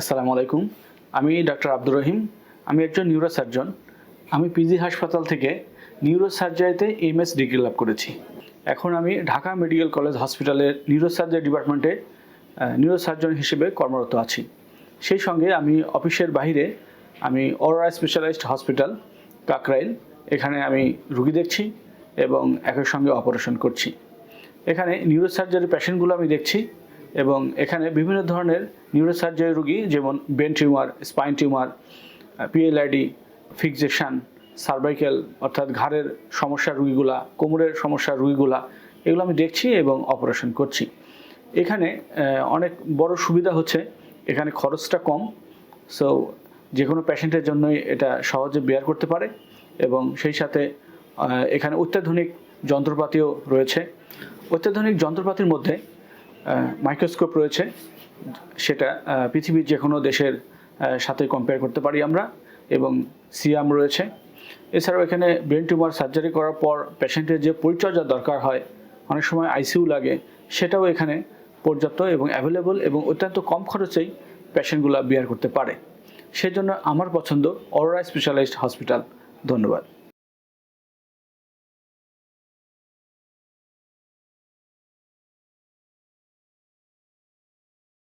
আসসালামু আলাইকুম। আমি ডাক্তার আব্দুর রহিম। আমি একজন নিউরোসার্জন আমি পিজি হাসপাতাল থেকে নিউরোসার্জারিতে এমএস ডিগ্রি লাভ করেছি। এখন আমি ঢাকা মেডিকেল কলেজ হসপিটালের নিউরোসার্জারি ডিপার্টমেন্টে নিউরোসার্জন হিসেবে কর্মরত আছি। সেই সঙ্গে আমি অফিসের বাইরে আমি অরোরা স্পেশালাইজড হসপিটাল কাকরাইল, এখানে আমি রুগী দেখছি এবং একই সঙ্গে অপারেশন করছি। এখানে নিউরোসার্জারি পেশেন্টগুলো আমি দেখছি। এবং এখানে বিভিন্ন ধরনের নিউরোসার্জারি রুগী, যেমন brain tumour spine tumour PLID fixation cervical অর্থাৎ ঘাড়ের সমস্যার রুগীগুলা, কোমরের সমস্যার রুগীগুলা, এগুলো আমি দেখছি এবং অপারেশন করছি। এখানে অনেক বড় সুবিধা হচ্ছে, এখানে খরচটা কম। সো যে কোনো পেশেন্টের জন্যই এটা সহজে বেয়ার করতে পারে এবং সেই সাথে এখানে অত্যাধুনিক যন্ত্রপাতিও রয়েছে। অত্যাধুনিক যন্ত্রপাতির মধ্যে মাইক্রোস্কোপ রয়েছে। সেটা পৃথিবীর যে কোনো দেশের সাথে কম্পেয়ার করতে পারি আমরা, এবং সিয়াম রয়েছে। এছাড়াও এখানে ব্রেন টিউমার সার্জারি করার পর পেশেন্টের যে পরিচর্যা দরকার হয়, অনেক সময় আইসিইউ লাগে, সেটাও এখানে পর্যাপ্ত এবং অ্যাভেলেবল এবং অত্যন্ত কম খরচেই পেশেন্টগুলো বিয়ার করতে পারে। সেজন্য আমার পছন্দ অরোরা স্পেশালাইজড হসপিটাল ধন্যবাদ।